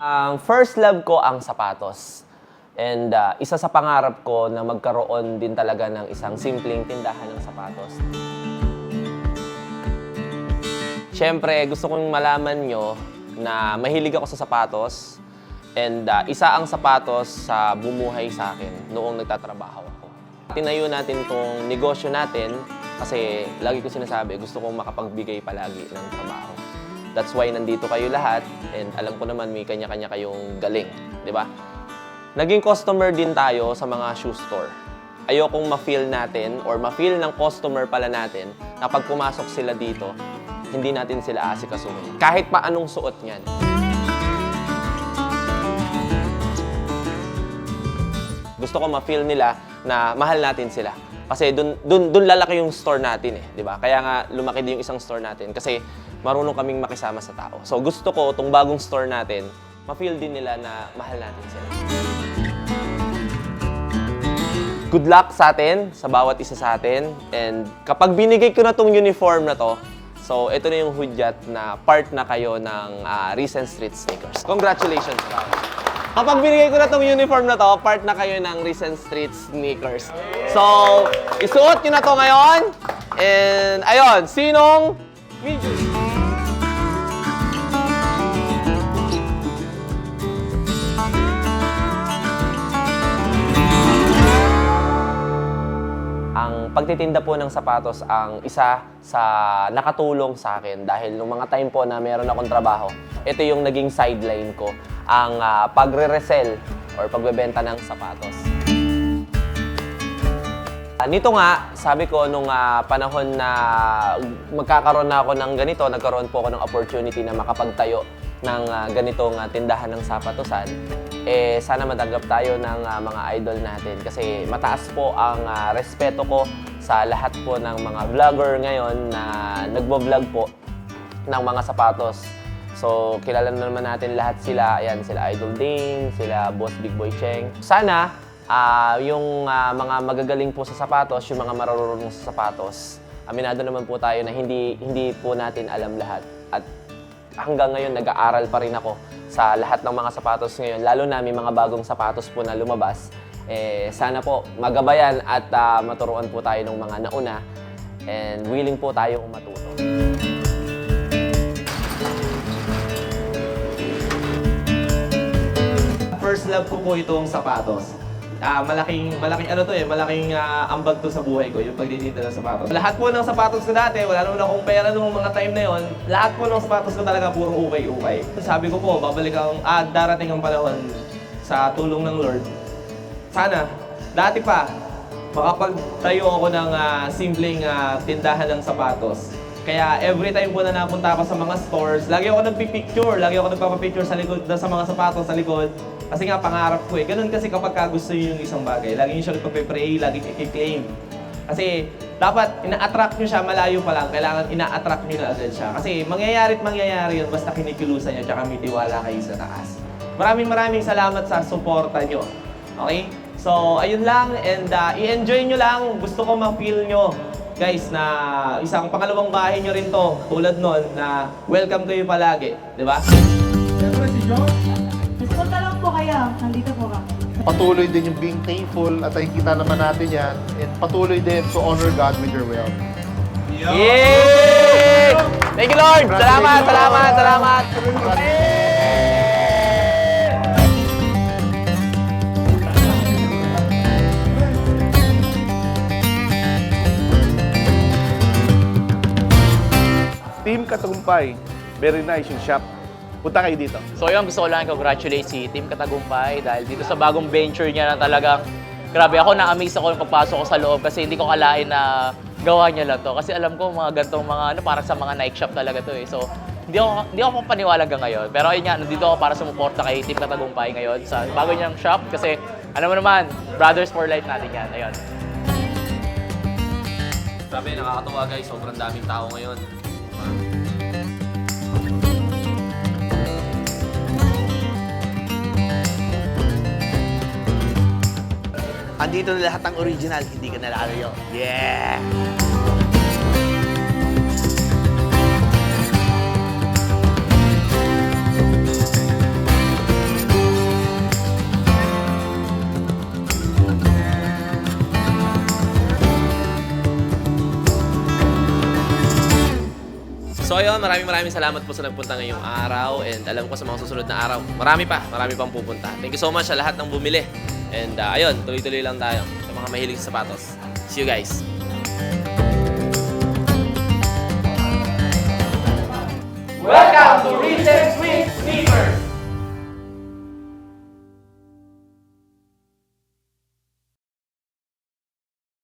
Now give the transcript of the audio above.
Ang first love ko ang sapatos. And ah, isa sa pangarap ko na magkaroon din talaga ng isang simpleng tindahan ng sapatos. Siyempre, gusto kong malaman nyo na mahilig ako sa sapatos. And ah, isa ang sapatos sa bumuhay sa akin noong nagtatrabaho ako. Tinayo natin tong negosyo natin kasi lagi ko sinasabi, gusto kong makapagbigay palagi ng trabaho. That's why nandito kayo lahat and alam ko naman may kanya-kanya kayong galing, di ba? Naging customer din tayo sa mga shoe store. Ayokong ma-feel natin or ma-feel ng customer pala natin na pag pumasok sila dito, hindi natin sila asikasuhin. Kahit pa anong suot niyan. Gusto ko ma-feel nila na mahal natin sila. Kasi dun, dun, dun lalaki yung store natin eh, di ba? Kaya nga lumaki din yung isang store natin kasi marunong kaming makisama sa tao. So gusto ko itong bagong store natin, ma-feel din nila na mahal natin sila. Good luck sa atin, sa bawat isa sa atin. And kapag binigay ko na tong uniform na to, so ito na yung hudyat na part na kayo ng ah, Recent Street Sneakers. Congratulations, Rao. Kapag binigay ko na tong uniform na to, part na kayo ng Recent Street Sneakers. So, isuot nyo na to ngayon. And ayun, sinong video? Ang pagtitinda po ng sapatos ang isa sa nakatulong sa akin dahil nung mga time po na meron akong trabaho, ito yung naging sideline ko, ang ah, pagre-resell or pagbebenta ng sapatos. Ah, Nito nga, sabi ko nung ah, panahon na magkakaroon na ako ng ganito, nagkaroon po ako ng opportunity na makapagtayo ng ah, ganitong ah, tindahan ng sapatosan, eh sana matanggap tayo ng ah, mga idol natin kasi mataas po ang ah, respeto ko sa lahat po ng mga vlogger ngayon na nagbo-vlog po ng mga sapatos. So, kilala na naman natin lahat sila. Ayan, sila Idol Dane, sila Boss Big Boy Cheng. Sana, ah, yung ah, mga magagaling po sa sapatos, yung mga marurunong sa sapatos, aminado naman po tayo na hindi, hindi po natin alam lahat. At hanggang ngayon, nag-aaral pa rin ako sa lahat ng mga sapatos ngayon. Lalo na may mga bagong sapatos po na lumabas. Eh, sana po magabayan at ah, maturuan po tayo ng mga nauna and willing po tayong matuto. First love ko po itong sapatos. Ah, malaking malaking ano to eh, malaking ah, ambag to sa buhay ko, yung pagtitinda ng sapatos. Lahat po ng sapatos ko dati, wala naman akong pera nung mga time na yon. Lahat po ng sapatos ko talaga puro ukay-ukay. Sabi ko po, babalik ang ah, darating ang panahon sa tulong ng Lord. Sana dati pa makapagtayo ako ng ah, simpleng ah, tindahan ng sapatos. Kaya every time po na napunta ako sa mga stores, lagi ako nagpipicture, lagi ako nagpapapicture sa likod, sa mga sapatos sa likod. Kasi nga pangarap ko eh. Ganun kasi kapag ka gusto nyo yung isang bagay, lagi nyo siya ipagpe-pray, lagi i-claim. Kasi dapat ina-attract nyo siya malayo pa lang, kailangan ina-attract nyo na agad siya. Kasi mangyayari at mangyayari yun basta kinikilusan nyo tsaka may tiwala kayo sa taas. Maraming maraming salamat sa suporta nyo. Okay? So, ayun lang and uh, i-enjoy nyo lang. Gusto ko ma-feel nyo guys na isang pangalawang bahay nyo rin to tulad nun na welcome kayo palagi. Di ba? Punta lang po kayo. Nandito po kami. Patuloy din yung being thankful at nakikita naman natin yan. And patuloy din to honor God with your wealth. Yay! Thank you, Lord! Salamat, salamat, salamat! Team Katumpay. Very nice yung shop. Punta kayo dito. So yun, gusto ko lang congratulate si Team Katagumpay dahil dito sa bagong venture niya na talagang grabe ako na-amaze ako nung pagpasok ko sa loob kasi hindi ko kalain na gawa niya lang to. Kasi alam ko mga gantong mga ano parang sa mga Nike shop talaga to eh. So hindi ako hindi ako paniwala hanggang ngayon. Pero ayun nga, nandito ako para sumuporta kay Team Katagumpay ngayon sa bago niyang shop kasi alam mo naman, brothers for life natin yan. Ayun. Grabe, nakakatuwa guys. Sobrang daming tao ngayon. Andito na lahat ng original, hindi ka nalalayo. Yeah! So ayun, maraming maraming salamat po sa nagpunta ngayong araw and alam ko sa mga susunod na araw, marami pa, marami pang pupunta. Thank you so much sa lahat ng bumili. And uh, ayun, tuloy-tuloy lang tayo sa mga mahilig sa sapatos. See you guys! Welcome to Recess